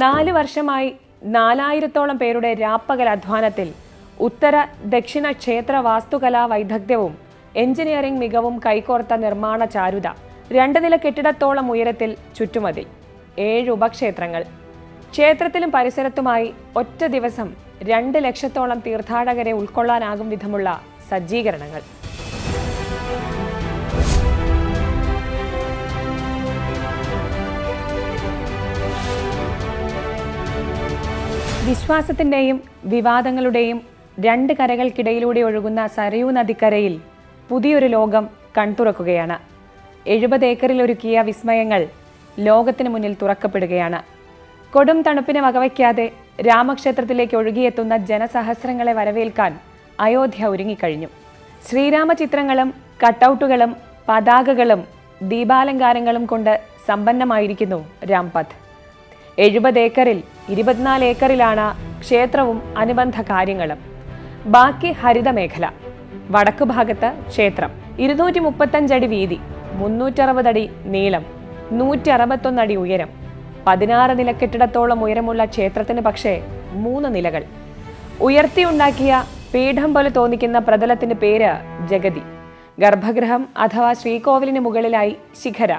നാല് വർഷമായി നാലായിരത്തോളം പേരുടെ രാപ്പകൽ അധ്വാനത്തിൽ ഉത്തര ദക്ഷിണ ക്ഷേത്ര വാസ്തുകലാ വൈദഗ്ധ്യവും എഞ്ചിനീയറിംഗ് മികവും കൈകോർത്ത നിർമ്മാണ ചാരുത രണ്ട് നില കെട്ടിടത്തോളം ഉയരത്തിൽ ചുറ്റുമതിൽ ഏഴ് ഉപക്ഷേത്രങ്ങൾ. ക്ഷേത്രത്തിലും പരിസരത്തുമായി ഒറ്റ ദിവസം രണ്ട് ലക്ഷത്തോളം തീർത്ഥാടകരെ ഉൾക്കൊള്ളാനാകും വിധമുള്ള സജ്ജീകരണങ്ങൾ. വിശ്വാസത്തിന്റെയും വിവാദങ്ങളുടെയും രണ്ട് കരകൾക്കിടയിലൂടെ ഒഴുകുന്ന സരയൂ നദിക്കരയിൽ പുതിയൊരു ലോകം കൺതുറക്കുകയാണ്. എഴുപത് ഏക്കറിൽ ഒരുക്കിയ വിസ്മയങ്ങൾ ലോകത്തിന് മുന്നിൽ തുറക്കപ്പെടുകയാണ്. കൊടും തണുപ്പിനെ വകവയ്ക്കാതെ രാമക്ഷേത്രത്തിലേക്ക് ഒഴുകിയെത്തുന്ന ജനസഹസ്രങ്ങളെ വരവേൽക്കാൻ അയോധ്യ ഒരുങ്ങിക്കഴിഞ്ഞു. ശ്രീരാമ ചിത്രങ്ങളും കട്ടൗട്ടുകളും പതാകകളും ദീപാലങ്കാരങ്ങളും കൊണ്ട് സമ്പന്നമായിരിക്കുന്നു രാംപഥ്. എഴുപത് ഏക്കറിൽ ഇരുപത്തിനാല് ഏക്കറിലാണ് ക്ഷേത്രവും അനുബന്ധ കാര്യങ്ങളും. ബാക്കി ഹരിത മേഖല വടക്കു ഭാഗത്ത് ക്ഷേത്രം ഇരുന്നൂറ്റി മുപ്പത്തഞ്ചടി വീതി മുന്നൂറ്ററുപതടി നീളം നൂറ്റി അറുപത്തൊന്നടി ഉയരം പതിനാറ് നില കെട്ടിടത്തോളം ഉയരമുള്ള ക്ഷേത്രത്തിന് പക്ഷേ മൂന്ന് നിലകൾ. ഉയർത്തിയുണ്ടാക്കിയ പീഠം പോലെ തോന്നിക്കുന്ന പ്രതലത്തിന് പേര് ജഗതി. ഗർഭഗൃഹം അഥവാ ശ്രീകോവിലിന് മുകളിലായി ശിഖര.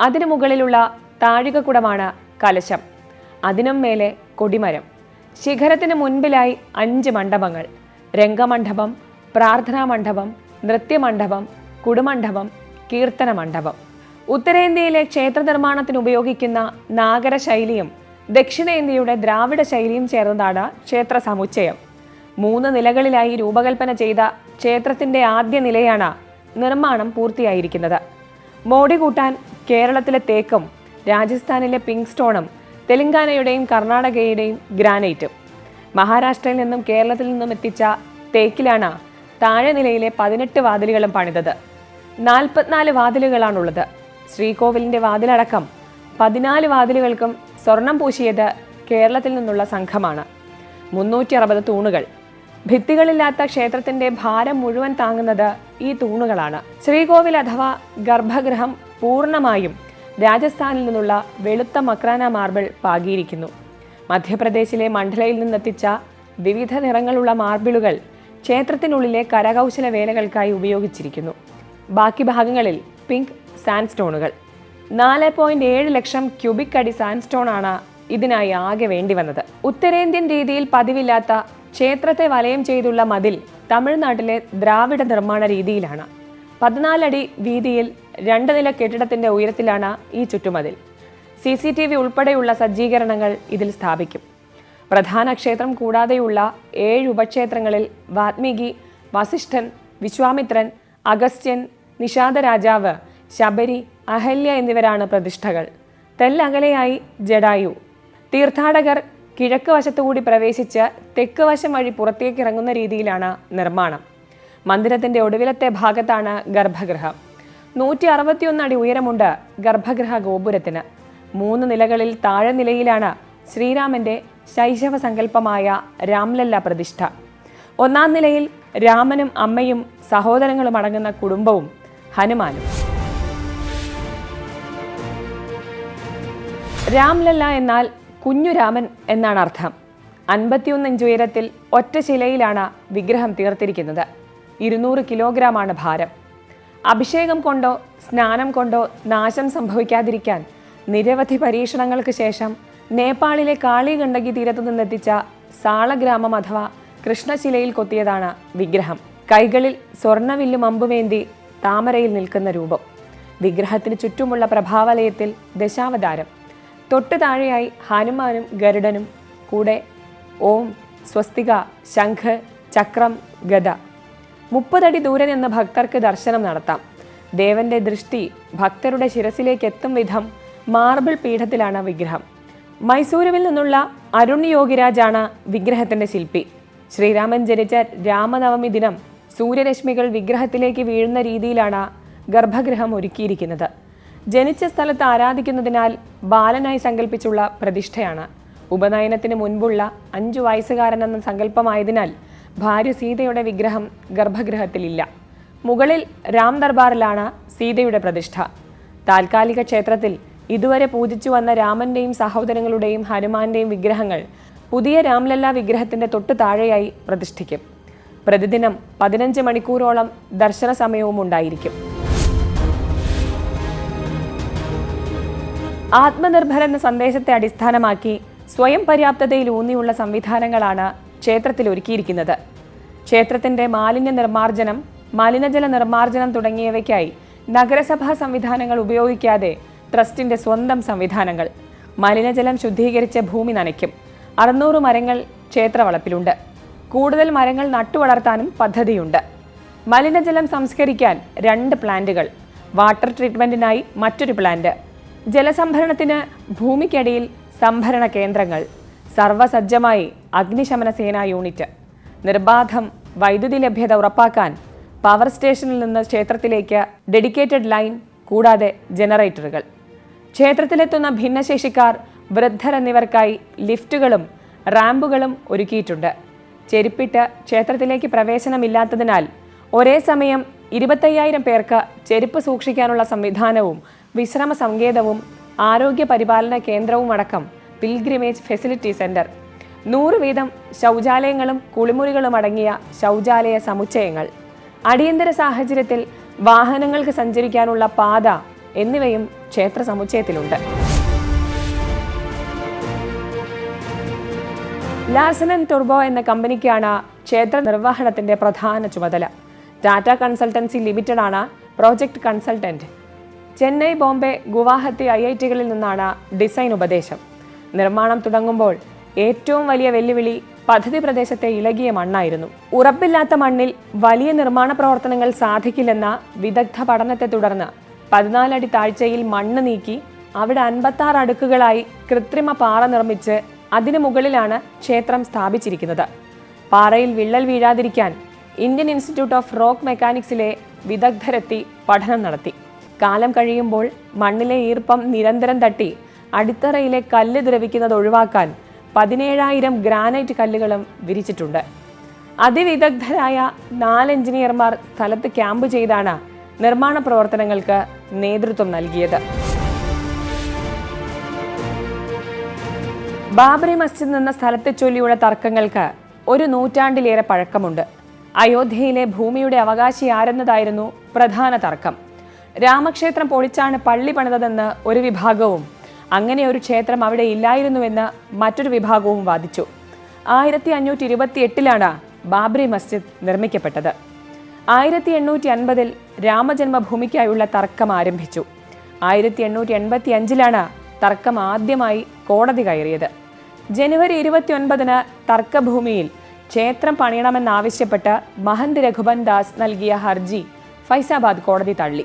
അതിനു മുകളിലുള്ള താഴികക്കുടമാണ് കലശം. അതിനും മേലെ കൊടിമരം. ശിഖരത്തിന് മുൻപിലായി അഞ്ച് മണ്ഡപങ്ങൾ. രംഗമണ്ഡപം പ്രാർത്ഥനാ മണ്ഡപം നൃത്യമണ്ഡപം കുടുമണ്ഡപം കീർത്തന മണ്ഡപം ഉത്തരേന്ത്യയിലെ ക്ഷേത്ര നിർമ്മാണത്തിന് ഉപയോഗിക്കുന്ന നാഗര ശൈലിയും ദക്ഷിണേന്ത്യയുടെ ദ്രാവിഡ ശൈലിയും ചേർന്നതാണ് ക്ഷേത്ര സമുച്ചയം. മൂന്ന് നിലകളിലായി രൂപകൽപ്പന ചെയ്ത ക്ഷേത്രത്തിന്റെ ആദ്യ നിലയാണ് നിർമ്മാണം പൂർത്തിയായിരിക്കുന്നത്. മോടി കൂട്ടാൻ കേരളത്തിലെ തേക്കും രാജസ്ഥാനിലെ പിങ്ക് സ്റ്റോണും തെലങ്കാനയുടെയും കർണാടകയുടെയും ഗ്രാനൈറ്റും. മഹാരാഷ്ട്രയിൽ നിന്നും കേരളത്തിൽ നിന്നും എത്തിച്ച തേക്കിലാണ് താഴെ നിലയിലെ പതിനെട്ട് വാതിലുകളും പണിതത്. നാൽപ്പത്തിനാല് വാതിലുകളാണുള്ളത്. ശ്രീകോവിലിന്റെ വാതിലടക്കം പതിനാല് വാതിലുകൾക്കും സ്വർണം പൂശിയത് കേരളത്തിൽ നിന്നുള്ള സംഘമാണ്. മുന്നൂറ്റി അറുപത് തൂണുകൾ. ഭിത്തികളില്ലാത്ത ക്ഷേത്രത്തിന്റെ ഭാരം മുഴുവൻ താങ്ങുന്നത് ഈ തൂണുകളാണ്. ശ്രീകോവിൽ അഥവാ ഗർഭഗൃഹം പൂർണമായും രാജസ്ഥാനിൽ നിന്നുള്ള വെളുത്ത മക്രാന മാർബിൾ പാകിയിരിക്കുന്നു. മധ്യപ്രദേശിലെ മണ്ഡലയിൽ നിന്നെത്തിച്ച വിവിധ നിറങ്ങളുള്ള മാർബിളുകൾ ക്ഷേത്രത്തിനുള്ളിലെ കരകൗശല വേലകൾക്കായി ഉപയോഗിച്ചിരിക്കുന്നു. ബാക്കി ഭാഗങ്ങളിൽ പിങ്ക് സാൻഡ്സ്റ്റോണുകൾ. നാല് പോയിന്റ് ഏഴ് ലക്ഷം ക്യൂബിക് അടി സാൻഡ്സ്റ്റോൺ ആണ് ഇതിനായി ആകെ വേണ്ടി വന്നത് ഉത്തരേന്ത്യൻ രീതിയിൽ പതിവില്ലാത്ത ക്ഷേത്രത്തെ വലയം ചെയ്തുള്ള മതിൽ തമിഴ്നാട്ടിലെ ദ്രാവിഡ നിർമ്മാണ രീതിയിലാണ്. പതിനാലടി വീതിയിൽ രണ്ട് നില കെട്ടിടത്തിന്റെ ഉയരത്തിലാണ് ഈ ചുറ്റുമതിൽ. സി സി ടി വി ഉൾപ്പെടെയുള്ള സജ്ജീകരണങ്ങൾ ഇതിൽ സ്ഥാപിക്കും. പ്രധാന ക്ഷേത്രം കൂടാതെയുള്ള ഏഴ് ഉപക്ഷേത്രങ്ങളിൽ വാത്മീകി വസിഷ്ഠൻ വിശ്വാമിത്രൻ അഗസ്ത്യൻ നിഷാദ രാജാവ് ശബരി അഹല്യ എന്നിവരാണ് പ്രതിഷ്ഠകൾ. തെല്ലകലെയായി ജഡായു. തീർത്ഥാടകർ കിഴക്ക് വശത്തുകൂടി പ്രവേശിച്ച് തെക്ക് വശം വഴി പുറത്തേക്ക് ഇറങ്ങുന്ന രീതിയിലാണ് നിർമ്മാണം. മന്ദിരത്തിന്റെ ഒടുവിലത്തെ ഭാഗത്താണ് ഗർഭഗൃഹം. നൂറ്റി അറുപത്തിയൊന്ന് അടി ഉയരമുണ്ട് ഗർഭഗൃഹ ഗോപുരത്തിന്. മൂന്ന് നിലകളിൽ താഴെ നിലയിലാണ് ശ്രീരാമന്റെ ശൈശവ സങ്കല്പമായ രാംലല്ല പ്രതിഷ്ഠ. ഒന്നാം നിലയിൽ രാമനും അമ്മയും സഹോദരങ്ങളും അടങ്ങുന്ന കുടുംബവും ഹനുമാനും. രാംലല്ല എന്നാൽ കുഞ്ഞുരാമൻ എന്നാണ് അർത്ഥം. അൻപത്തിയൊന്ന് ഇഞ്ച് ഉയരത്തിൽ ഒറ്റ ശിലയിലാണ് വിഗ്രഹം തീർത്തിരിക്കുന്നത്. ഇരുന്നൂറ് കിലോഗ്രാമാണ് ഭാരം. അഭിഷേകം കൊണ്ടോ സ്നാനം കൊണ്ടോ നാശം സംഭവിക്കാതിരിക്കാൻ നിരവധി പരീക്ഷണങ്ങൾക്ക് ശേഷം നേപ്പാളിലെ കാളി ഗണ്ഡകി തീരത്തു നിന്നെത്തിച്ച സാളഗ്രാമം അഥവാ കൃഷ്ണശിലയിൽ കൊത്തിയതാണ് വിഗ്രഹം. കൈകളിൽ സ്വർണവില്ലും അമ്പുമേന്തി താമരയിൽ നിൽക്കുന്ന രൂപം. വിഗ്രഹത്തിന് ചുറ്റുമുള്ള പ്രഭാവലയത്തിൽ ദശാവതാരം. തൊട്ടു താഴെയായി ഹനുമാനും ഗരുഡനും കൂടെ ഓം സ്വസ്തിക ശംഖ് ചക്രം ഗദ മുപ്പതടി ദൂരെ നിന്ന് ഭക്തർക്ക് ദർശനം നടത്താം. ദേവന്റെ ദൃഷ്ടി ഭക്തരുടെ ശിരസിലേക്ക് എത്തും വിധം മാർബിൾ പീഠത്തിലാണ് വിഗ്രഹം. മൈസൂരുവിൽ നിന്നുള്ള അരുൺ യോഗിരാജാണ് വിഗ്രഹത്തിന്റെ ശില്പി. ശ്രീരാമൻ ജനിച്ച രാമനവമി ദിനം സൂര്യരശ്മികൾ വിഗ്രഹത്തിലേക്ക് വീഴുന്ന രീതിയിലാണ് ഗർഭഗൃഹം ഒരുക്കിയിരിക്കുന്നത്. ജനിച്ച സ്ഥലത്ത് ആരാധിക്കുന്നതിനാൽ ബാലനായി സങ്കല്പിച്ചുള്ള പ്രതിഷ്ഠയാണ്. ഉപനയനത്തിന് മുൻപുള്ള അഞ്ചു വയസ്സുകാരനെന്ന സങ്കല്പമായതിനാൽ ഭാര്യ സീതയുടെ വിഗ്രഹം ഗർഭഗൃഹത്തിലില്ല. മുകളിൽ രാം ദർബാറിലാണ് സീതയുടെ പ്രതിഷ്ഠ. താൽക്കാലിക ക്ഷേത്രത്തിൽ ഇതുവരെ പൂജിച്ചു വന്ന രാമന്റെയും സഹോദരങ്ങളുടെയും ഹനുമാന്റെയും വിഗ്രഹങ്ങൾ പുതിയ രാംലല്ല വിഗ്രഹത്തിന്റെ തൊട്ടു താഴെയായി പ്രതിഷ്ഠിക്കും. പ്രതിദിനം പതിനഞ്ച് മണിക്കൂറോളം ദർശന സമയവും ഉണ്ടായിരിക്കും. ആത്മനിർഭർ എന്ന സന്ദേശത്തെ അടിസ്ഥാനമാക്കി സ്വയം പര്യാപ്തതയിൽ ഊന്നിയുള്ള സംവിധാനങ്ങളാണ് ക്ഷേത്രത്തിൽ ഒരുക്കിയിരിക്കുന്നത്. ക്ഷേത്രത്തിന്റെ മാലിന്യ നിർമ്മാർജനം മലിനജല നിർമ്മാർജനം തുടങ്ങിയവയ്ക്കായി നഗരസഭാ സംവിധാനങ്ങൾ ഉപയോഗിക്കാതെ ട്രസ്റ്റിന്റെ സ്വന്തം സംവിധാനങ്ങൾ. മലിനജലം ശുദ്ധീകരിച്ച ഭൂമി നനയ്ക്കും. അറുന്നൂറ് മരങ്ങൾ ക്ഷേത്രവളപ്പിലുണ്ട്. കൂടുതൽ മരങ്ങൾ നട്ടുവളർത്താനും പദ്ധതിയുണ്ട്. മലിനജലം സംസ്കരിക്കാൻ രണ്ട് പ്ലാന്റുകൾ. വാട്ടർ ട്രീറ്റ്മെന്റിനായി മറ്റൊരു പ്ലാന്റ്. ജലസംഭരണത്തിന് ഭൂമിക്കടിയിൽ സംഭരണ കേന്ദ്രങ്ങൾ. സർവസജ്ജമായി അഗ്നിശമന സേനാ യൂണിറ്റ്. നിർബാധം വൈദ്യുതി ലഭ്യത ഉറപ്പാക്കാൻ പവർ സ്റ്റേഷനിൽ നിന്ന് ക്ഷേത്രത്തിലേക്ക് ഡെഡിക്കേറ്റഡ് ലൈൻ കൂടാതെ ജനറേറ്ററുകൾ. ക്ഷേത്രത്തിലെത്തുന്ന ഭിന്നശേഷിക്കാർ വൃദ്ധർ എന്നിവർക്കായി ലിഫ്റ്റുകളും റാമ്പുകളും ഒരുക്കിയിട്ടുണ്ട്. ചെരുപ്പിട്ട് ക്ഷേത്രത്തിലേക്ക് പ്രവേശനമില്ലാത്തതിനാൽ ഒരേ സമയം ഇരുപത്തയ്യായിരം പേർക്ക് ചെരുപ്പ് സൂക്ഷിക്കാനുള്ള സംവിധാനവും വിശ്രമ സങ്കേതവും ആരോഗ്യ പരിപാലന കേന്ദ്രവും അടക്കം പിൽഗ്രിമേജ് ഫെസിലിറ്റി സെന്റർ. നൂറ് വീതം ശൗചാലയങ്ങളും കുളിമുറികളും അടങ്ങിയ ശൗചാലയ സമുച്ചയങ്ങൾ. അടിയന്തര സാഹചര്യത്തിൽ വാഹനങ്ങൾക്ക് സഞ്ചരിക്കാനുള്ള പാത എന്നിവയും ക്ഷേത്ര സമുച്ചയത്തിലുണ്ട്. ലാസൻ ആൻഡ് ടുർബോ എന്ന കമ്പനിക്കാണ് ക്ഷേത്ര നിർവഹണത്തിന്റെ പ്രധാന ചുമതല. ടാറ്റ കൺസൾട്ടൻസി ലിമിറ്റഡ് ആണ് project consultant. Chennai Bombay Guwahati I I ടികളിൽ നിന്നാണ് ഡിസൈൻ ഉപദേശം. നിർമ്മാണം തുടങ്ങുമ്പോൾ ഏറ്റവും വലിയ വെല്ലുവിളി പദ്ധതി പ്രദേശത്തെ ഇളകിയ മണ്ണായിരുന്നു. ഉറപ്പില്ലാത്ത മണ്ണിൽ വലിയ നിർമ്മാണ പ്രവർത്തനങ്ങൾ സാധിക്കില്ലെന്ന വിദഗ്ധ പഠനത്തെ തുടർന്ന് പതിനാലടി താഴ്ചയിൽ മണ്ണ് നീക്കി അവിടെ അൻപത്താറ് അടുക്കുകളായി കൃത്രിമ പാറ നിർമ്മിച്ച് അതിനു മുകളിലാണ് ക്ഷേത്രം സ്ഥാപിച്ചിരിക്കുന്നത്. പാറയിൽ വിള്ളൽ വീഴാതിരിക്കാൻ ഇന്ത്യൻ ഇൻസ്റ്റിറ്റ്യൂട്ട് ഓഫ് റോക്ക് മെക്കാനിക്സിലെ വിദഗ്ധരെത്തി പഠനം നടത്തി. കാലം കഴിയുമ്പോൾ മണ്ണിലെ ഈർപ്പം നിരന്തരം തട്ടി അടിത്തറയിലെ കല്ല് ദ്രവിക്കുന്നത് ഒഴിവാക്കാൻ പതിനേഴായിരം ഗ്രാനൈറ്റ് കല്ലുകളും വിരിച്ചിട്ടുണ്ട്. അതിവിദഗ്ധരായ നാല് എഞ്ചിനീയർമാർ സ്ഥലത്ത് ക്യാമ്പ് ചെയ്താണ് നിർമ്മാണ പ്രവർത്തനങ്ങൾക്ക് നേതൃത്വം നൽകിയത്. ബാബറി മസ്ജിദ് എന്ന സ്ഥലത്തെ ചൊല്ലിയുള്ള തർക്കങ്ങൾക്ക് ഒരു നൂറ്റാണ്ടിലേറെ പഴക്കമുണ്ട്. അയോധ്യയിലെ ഭൂമിയുടെ അവകാശി ആരെന്നതായിരുന്നു പ്രധാന തർക്കം. രാമക്ഷേത്രം പൊളിച്ചാണ് പള്ളി പണിതതെന്ന് ഒരു വിഭാഗവും അങ്ങനെ ഒരു ക്ഷേത്രം അവിടെ ഇല്ലായിരുന്നുവെന്ന് മറ്റൊരു വിഭാഗവും വാദിച്ചു. ആയിരത്തി അഞ്ഞൂറ്റി ഇരുപത്തി എട്ടിലാണ് ബാബ്രി മസ്ജിദ് നിർമ്മിക്കപ്പെട്ടത്. ആയിരത്തി എണ്ണൂറ്റി അൻപതിൽ രാമജന്മഭൂമിക്കായുള്ള തർക്കം ആരംഭിച്ചു. ആയിരത്തി എണ്ണൂറ്റി എൺപത്തി അഞ്ചിലാണ് തർക്കം ആദ്യമായി കോടതി കയറിയത്. ജനുവരി ഇരുപത്തി ഒൻപതിന് തർക്കഭൂമിയിൽ ക്ഷേത്രം പണിയണമെന്നാവശ്യപ്പെട്ട് മഹന്ത് രഘുബൻ ദാസ് നൽകിയ ഹർജി ഫൈസാബാദ് കോടതി തള്ളി.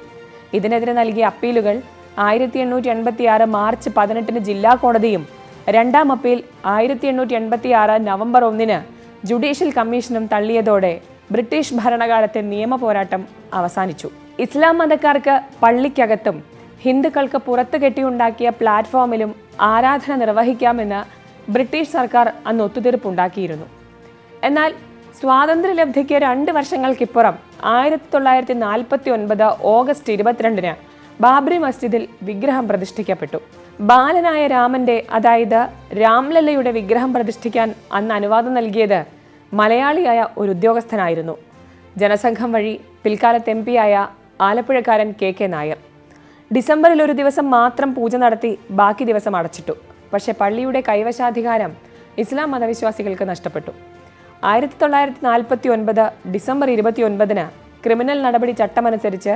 ഇതിനെതിരെ നൽകിയ അപ്പീലുകൾ ആയിരത്തി എണ്ണൂറ്റി എൺപത്തി ആറ് മാർച്ച് പതിനെട്ടിന് ജില്ലാ കോടതിയും രണ്ടാം അപ്പീൽ ആയിരത്തി എണ്ണൂറ്റി എൺപത്തി ആറ് നവംബർ ഒന്നിന് ജുഡീഷ്യൽ കമ്മീഷനും തള്ളിയതോടെ ബ്രിട്ടീഷ് ഭരണകാലത്തെ നിയമ പോരാട്ടം അവസാനിച്ചു. ഇസ്ലാം മതക്കാർക്ക് പള്ളിക്കകത്തും ഹിന്ദുക്കൾക്ക് പുറത്തു കെട്ടിയുണ്ടാക്കിയ പ്ലാറ്റ്ഫോമിലും ആരാധന നിർവഹിക്കാമെന്ന് ബ്രിട്ടീഷ് സർക്കാർ അന്ന് ഒത്തുതീർപ്പുണ്ടാക്കിയിരുന്നു. എന്നാൽ സ്വാതന്ത്ര്യലബ്ധിക്ക് രണ്ട് വർഷങ്ങൾക്കിപ്പുറം ആയിരത്തി തൊള്ളായിരത്തി നാൽപ്പത്തി ഒൻപത് ഓഗസ്റ്റ് ഇരുപത്തിരണ്ടിന് ബാബറി മസ്ജിദിൽ വിഗ്രഹം പ്രതിഷ്ഠിക്കപ്പെട്ടു. ബാലനായ രാമന്റെ അതായത് രാംലല്ലയുടെ വിഗ്രഹം പ്രതിഷ്ഠിക്കാൻ അന്ന് അനുവാദം നൽകിയത് മലയാളിയായ ഒരു ഉദ്യോഗസ്ഥനായിരുന്നു. ജനസംഘം വഴി പിൽക്കാലത്ത് എം പിയായ ആലപ്പുഴക്കാരൻ കെ കെ നായർ. ഡിസംബറിൽ ഒരു ദിവസം മാത്രം പൂജ നടത്തി ബാക്കി ദിവസം അടച്ചിട്ടു. പക്ഷേ പള്ളിയുടെ കൈവശാധികാരം ഇസ്ലാം മതവിശ്വാസികൾക്ക് നഷ്ടപ്പെട്ടു. ആയിരത്തി തൊള്ളായിരത്തി നാൽപ്പത്തി ഒൻപത് ഡിസംബർ ഇരുപത്തി ഒൻപതിന് ക്രിമിനൽ നടപടി ചട്ടമനുസരിച്ച്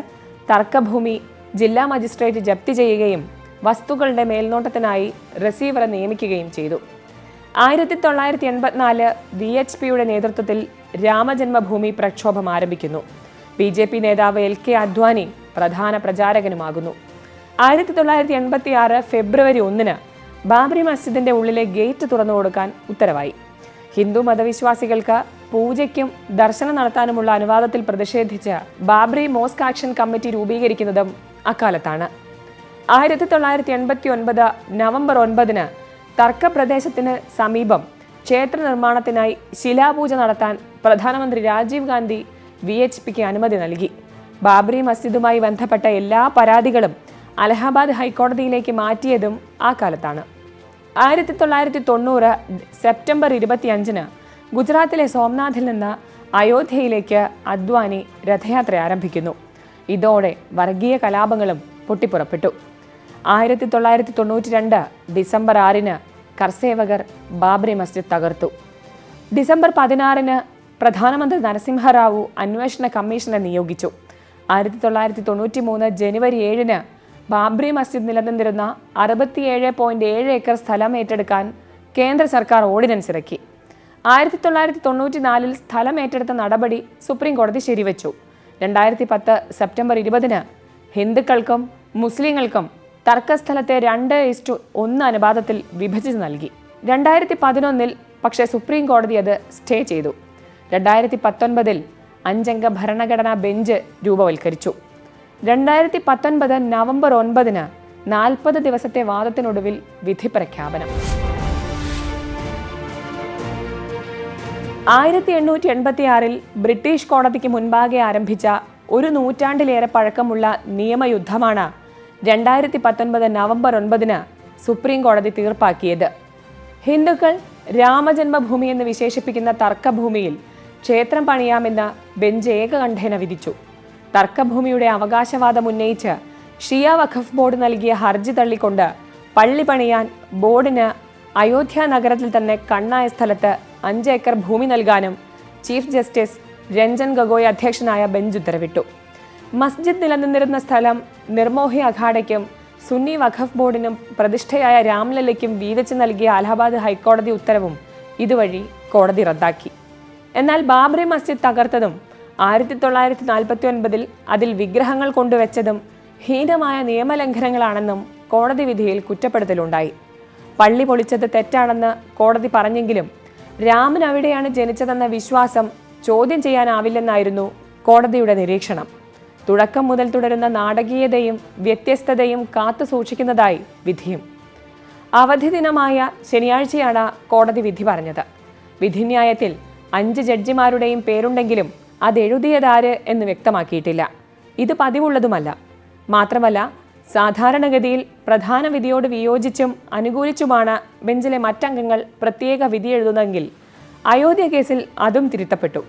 തർക്കഭൂമി ജില്ലാ മജിസ്ട്രേറ്റ് ജപ്തി ചെയ്യുകയും വസ്തുക്കളുടെ മേൽനോട്ടത്തിനായി റിസീവറെ നിയമിക്കുകയും ചെയ്തു. ആയിരത്തി തൊള്ളായിരത്തി എൺപത്തിനാല് വി എച്ച് പിയുടെ നേതൃത്വത്തിൽ രാമജന്മഭൂമി പ്രക്ഷോഭം ആരംഭിക്കുന്നു. ബി ജെ പി നേതാവ് എൽ കെ അദ്വാനി പ്രധാന പ്രചാരകനുമാകുന്നു. ആയിരത്തി തൊള്ളായിരത്തി എൺപത്തി ആറ് ഫെബ്രുവരി ഒന്നിന് ബാബറി മസ്ജിദിന്റെ ഉള്ളിലെ ഗേറ്റ് തുറന്നു കൊടുക്കാൻ ഉത്തരവായി. ഹിന്ദു മതവിശ്വാസികൾക്ക് പൂജയ്ക്കും ദർശനം നടത്താനുമുള്ള അനുവാദത്തിൽ പ്രതിഷേധിച്ച് ബാബറി മോസ്ക് ആക്ഷൻ കമ്മിറ്റി രൂപീകരിക്കുന്നതും അക്കാലത്താണ്. ആയിരത്തി തൊള്ളായിരത്തി എൺപത്തി ഒൻപത് നവംബർ ഒൻപതിന് തർക്കപ്രദേശത്തിന് സമീപം ക്ഷേത്ര നിർമ്മാണത്തിനായി ശിലാപൂജ നടത്താൻ പ്രധാനമന്ത്രി രാജീവ് ഗാന്ധി വി എച്ച് പിക്ക് അനുമതി നൽകി. ബാബറി മസ്ജിദുമായി ബന്ധപ്പെട്ട എല്ലാ പരാതികളും അലഹബാദ് ഹൈക്കോടതിയിലേക്ക് മാറ്റിയതും ആ കാലത്താണ്. ആയിരത്തി തൊള്ളായിരത്തി തൊണ്ണൂറ് സെപ്റ്റംബർ ഇരുപത്തിയഞ്ചിന് ഗുജറാത്തിലെ സോംനാഥിൽ നിന്ന് അയോധ്യയിലേക്ക് അദ്വാനി രഥയാത്ര ആരംഭിക്കുന്നു. ഇതോടെ വർഗീയ കലാപങ്ങളും പൊട്ടിപ്പുറപ്പെട്ടു. ആയിരത്തി തൊള്ളായിരത്തി തൊണ്ണൂറ്റി രണ്ട് ഡിസംബർ ആറിന് കർസേവകർ ബാബറി മസ്ജിദ് തകർത്തു. ഡിസംബർ പതിനാറിന് പ്രധാനമന്ത്രി നരസിംഹറാവു അന്വേഷണ കമ്മീഷനെ നിയോഗിച്ചു. ആയിരത്തി തൊള്ളായിരത്തി തൊണ്ണൂറ്റി മൂന്ന് ജനുവരി ഏഴിന് ബാബ്രി മസ്ജിദ് നിലനിന്നിരുന്ന അറുപത്തിയേഴ് പോയിന്റ് ഏഴ് ഏക്കർ സ്ഥലം ഏറ്റെടുക്കാൻ കേന്ദ്ര സർക്കാർ ഓർഡിനൻസ് ഇറക്കി. ആയിരത്തി തൊള്ളായിരത്തി തൊണ്ണൂറ്റി നാലിൽ സ്ഥലം ഏറ്റെടുത്ത നടപടി സുപ്രീം കോടതി ശരിവച്ചു. രണ്ടായിരത്തി പത്ത് സെപ്റ്റംബർ ഇരുപതിന് ഹിന്ദുക്കൾക്കും മുസ്ലിങ്ങൾക്കും തർക്കസ്ഥലത്തെ രണ്ട് ഇസ്റ്റു ഒന്ന് അനുപാതത്തിൽ വിഭജിച്ച് നൽകി. രണ്ടായിരത്തി പതിനൊന്നിൽ പക്ഷേ സുപ്രീം കോടതി അത് സ്റ്റേ ചെയ്തു. രണ്ടായിരത്തി പത്തൊൻപതിൽ അഞ്ചംഗ ഭരണഘടനാ ബെഞ്ച് രൂപവൽക്കരിച്ചു. രണ്ടായിരത്തി പത്തൊൻപത് നവംബർ ഒൻപതിന് നാൽപ്പത് ദിവസത്തെ വാദത്തിനൊടുവിൽ വിധി പ്രഖ്യാപനം. ആയിരത്തി എണ്ണൂറ്റി എൺപത്തി ആറിൽ ബ്രിട്ടീഷ് കോടതിക്ക് മുൻപാകെ ആരംഭിച്ച ഒരു നൂറ്റാണ്ടിലേറെ പഴക്കമുള്ള നിയമയുദ്ധമാണ് രണ്ടായിരത്തി പത്തൊൻപത് നവംബർ ഒൻപതിന് സുപ്രീം കോടതി തീർപ്പാക്കിയത്. ഹിന്ദുക്കൾ രാമജന്മഭൂമി എന്ന് വിശേഷിപ്പിക്കുന്ന തർക്കഭൂമിയിൽ ക്ഷേത്രം പണിയാമെന്ന് ബെഞ്ച് ഏകകണ്ഠേന വിധിച്ചു. തർക്കഭൂമിയുടെ അവകാശവാദം ഉന്നയിച്ച് ഷിയ വഖഫ് ബോർഡ് നൽകിയ ഹർജി തള്ളിക്കൊണ്ട് പള്ളി പണിയാൻ ബോർഡിന് അയോധ്യ നഗരത്തിൽ തന്നെ കണ്ണായ സ്ഥലത്ത് അഞ്ച് ഏക്കർ ഭൂമി നൽകാനും ചീഫ് ജസ്റ്റിസ് രഞ്ജൻ ഗഗോയ് അധ്യക്ഷനായ ബെഞ്ച് ഉത്തരവിട്ടു. മസ്ജിദ് നിലനിന്നിരുന്ന സ്ഥലം നിർമോഹി അഖാഡയ്ക്കും സുന്നി വഖഫ് ബോർഡിനും പ്രതിഷ്ഠയായ രാംലല്ലയ്ക്കും വീതിച്ചു നൽകിയ അലഹബാദ് ഹൈക്കോടതി ഉത്തരവും ഇതുവഴി കോടതി റദ്ദാക്കി. എന്നാൽ ബാബറി മസ്ജിദ് തകർത്തതും ആയിരത്തി തൊള്ളായിരത്തി നാൽപ്പത്തി ഒൻപതിൽ അതിൽ വിഗ്രഹങ്ങൾ കൊണ്ടുവച്ചതും ഹീനമായ നിയമലംഘനങ്ങളാണെന്നും കോടതി വിധിയിൽ കുറ്റപ്പെടുത്തലുണ്ടായി. പള്ളി പൊളിച്ചത് തെറ്റാണെന്ന് കോടതി പറഞ്ഞെങ്കിലും രാമൻ അവിടെയാണ് ജനിച്ചതെന്ന വിശ്വാസം ചോദ്യം ചെയ്യാനാവില്ലെന്നായിരുന്നു കോടതിയുടെ നിരീക്ഷണം. തുടക്കം മുതൽ തുടരുന്ന നാടകീയതയും വ്യത്യസ്തതയും കാത്തു സൂക്ഷിക്കുന്നതായി വിധിയും. അവധി ദിനമായ ശനിയാഴ്ചയാണ് കോടതി വിധി പറഞ്ഞത്. വിധിന്യായത്തിൽ അഞ്ച് ജഡ്ജിമാരുടെയും പേരുണ്ടെങ്കിലും അതെഴുതിയതാര് എന്ന് വ്യക്തമാക്കിയിട്ടില്ല. ഇത് പതിവുള്ളതുമല്ല. മാത്രമല്ല സാധാരണഗതിയിൽ പ്രധാന വിധിയോട് വിയോജിച്ചും അനുകൂലിച്ചുമാണ് ബെഞ്ചിലെ മറ്റംഗങ്ങൾ പ്രത്യേക വിധി എഴുതുന്നതെങ്കിൽ അയോധ്യ കേസിൽ അതും തിരുത്തപ്പെട്ടു.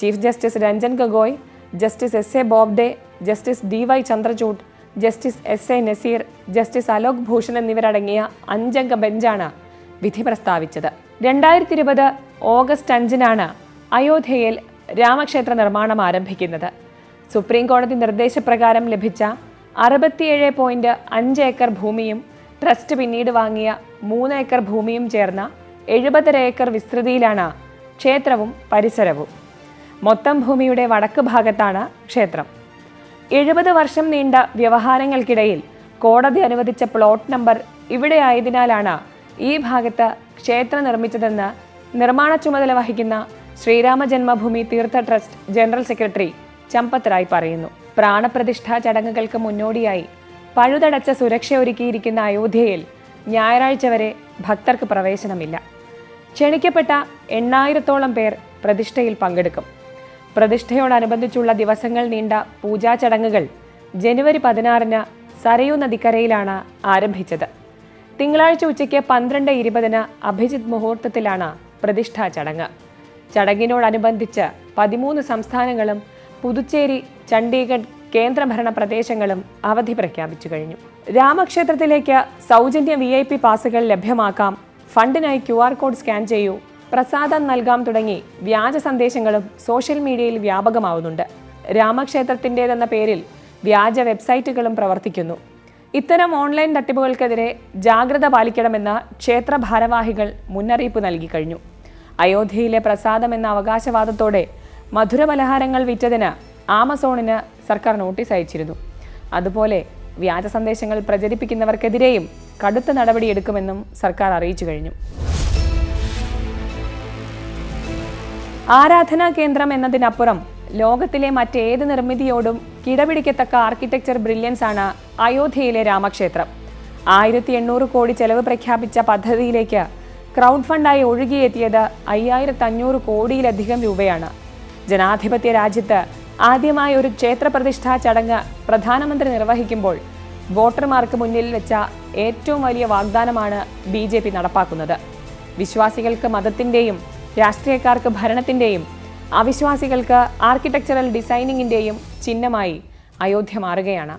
Chief justice Ranjan Gogoi justice S A Bobde justice D Y Chandrachud justice S A Nazeer justice Alok Bhushan എന്നിവരടങ്ങിയ അഞ്ചംഗ ബെഞ്ചാണ് വിധി പ്രസ്താവിച്ചത്. രണ്ടായിരത്തി ഇരുപത് ഓഗസ്റ്റ് അഞ്ചിനാണ് അയോധ്യയിൽ രാമക്ഷേത്ര നിർമ്മാണം ആരംഭിക്കുന്നത്. സുപ്രീം കോടതി നിർദ്ദേശപ്രകാരം ലഭിച്ച അറുപത്തിയേഴ് പോയിന്റ് അഞ്ച് ഏക്കർ ഭൂമിയും ട്രസ്റ്റ് പിന്നീട് വാങ്ങിയ മൂന്ന് ഏക്കർ ഭൂമിയും ചേർന്ന എഴുപതര ഏക്കർ വിസ്തൃതിയിലാണ് ക്ഷേത്രവും പരിസരവും. മൊത്തം ഭൂമിയുടെ വടക്ക് ഭാഗത്താണ് ക്ഷേത്രം. എഴുപത് വർഷം നീണ്ട വ്യവഹാരങ്ങൾക്കിടയിൽ കോടതി അനുവദിച്ച പ്ലോട്ട് നമ്പർ ഇവിടെ ആയതിനാലാണ് ഈ ഭാഗത്ത് ക്ഷേത്രം നിർമ്മിച്ചതെന്ന് നിർമ്മാണ ചുമതല വഹിക്കുന്ന Shriram Janmabhoomi Teertha trust general secretary Champat Rai പറയുന്നു. പ്രാണപ്രതിഷ്ഠാ ചടങ്ങുകൾക്ക് മുന്നോടിയായി പഴുതടച്ച സുരക്ഷ ഒരുക്കിയിരിക്കുന്ന അയോധ്യയിൽ ഞായറാഴ്ച വരെ ഭക്തർക്ക് പ്രവേശനമില്ല. ക്ഷണിക്കപ്പെട്ട എണ്ണായിരത്തോളം പേർ പ്രതിഷ്ഠയിൽ പങ്കെടുക്കും. പ്രതിഷ്ഠയോടനുബന്ധിച്ചുള്ള ദിവസങ്ങൾ നീണ്ട പൂജാ ചടങ്ങുകൾ ജനുവരി പതിനാറിന് സരയൂ നദിക്കരയിലാണ് ആരംഭിച്ചത്. തിങ്കളാഴ്ച ഉച്ചയ്ക്ക് പന്ത്രണ്ട് ഇരുപതിന് അഭിജിത് മുഹൂർത്തത്തിലാണ് പ്രതിഷ്ഠാ ചടങ്ങ്. ചടങ്ങിനോടനുബന്ധിച്ച് പതിമൂന്ന് സംസ്ഥാനങ്ങളും പുതുച്ചേരി ചണ്ഡീഗഡ് കേന്ദ്രഭരണ പ്രദേശങ്ങളും അവധി പ്രഖ്യാപിച്ചു കഴിഞ്ഞു. രാമക്ഷേത്രത്തിലേക്ക് സൗജന്യ വി ഐ പി പാസുകൾ ലഭ്യമാക്കാം. ഫണ്ടിനായി ക്യു ആർ കോഡ് സ്കാൻ ചെയ്യൂ. പ്രസാദം നൽകാം തുടങ്ങി വ്യാജ സന്ദേശങ്ങളും സോഷ്യൽ മീഡിയയിൽ വ്യാപകമാവുന്നുണ്ട്. രാമക്ഷേത്രത്തിന്റെതെന്ന പേരിൽ വ്യാജ വെബ്സൈറ്റുകളും പ്രവർത്തിക്കുന്നു. ഇത്തരം ഓൺലൈൻ തട്ടിപ്പുകൾക്കെതിരെ ജാഗ്രത പാലിക്കണമെന്ന് ക്ഷേത്ര ഭാരവാഹികൾ മുന്നറിയിപ്പ് നൽകി കഴിഞ്ഞു. അയോധ്യയിലെ പ്രസാദം എന്ന അവകാശവാദത്തോടെ മധുരപലഹാരങ്ങൾ വിറ്റതിന് ആമസോണിന് സർക്കാർ നോട്ടീസ് അയച്ചിരുന്നു. അതുപോലെ വ്യാജ സന്ദേശങ്ങൾ പ്രചരിപ്പിക്കുന്നവർക്കെതിരെയും കടുത്ത നടപടിയെടുക്കുമെന്നും സർക്കാർ അറിയിച്ചു കഴിഞ്ഞു. ആരാധനാ കേന്ദ്രം എന്നതിനപ്പുറം ലോകത്തിലെ മറ്റേത് നിർമ്മിതിയോടും കിടപിടിക്കത്തക്ക ആർക്കിടെക്ചർ ബ്രില്യൻസ് ആണ് അയോധ്യയിലെ രാമക്ഷേത്രം. ആയിരത്തി എണ്ണൂറ് കോടി ചെലവ് പ്രഖ്യാപിച്ച പദ്ധതിയിലേക്ക് ക്രൗഡ് ഫണ്ടായി ഒഴുകിയെത്തിയത് അയ്യായിരത്തി അഞ്ഞൂറ് കോടിയിലധികം രൂപയാണ്. ജനാധിപത്യ രാജ്യത്ത് ആദ്യമായി ഒരു ക്ഷേത്രപ്രതിഷ്ഠാ ചടങ്ങ് പ്രധാനമന്ത്രി നിർവഹിക്കുമ്പോൾ വോട്ടർമാർക്ക് മുന്നിൽ വെച്ച ഏറ്റവും വലിയ വാഗ്ദാനമാണ് ബി ജെ പി നടപ്പാക്കുന്നത്. വിശ്വാസികൾക്ക് മതത്തിന്റെയും രാഷ്ട്രീയക്കാർക്ക് ഭരണത്തിന്റെയും അവിശ്വാസികൾക്ക് ആർക്കിടെക്ചറൽ ഡിസൈനിങ്ങിന്റെയും ചിഹ്നമായി അയോധ്യ മാറുകയാണ്.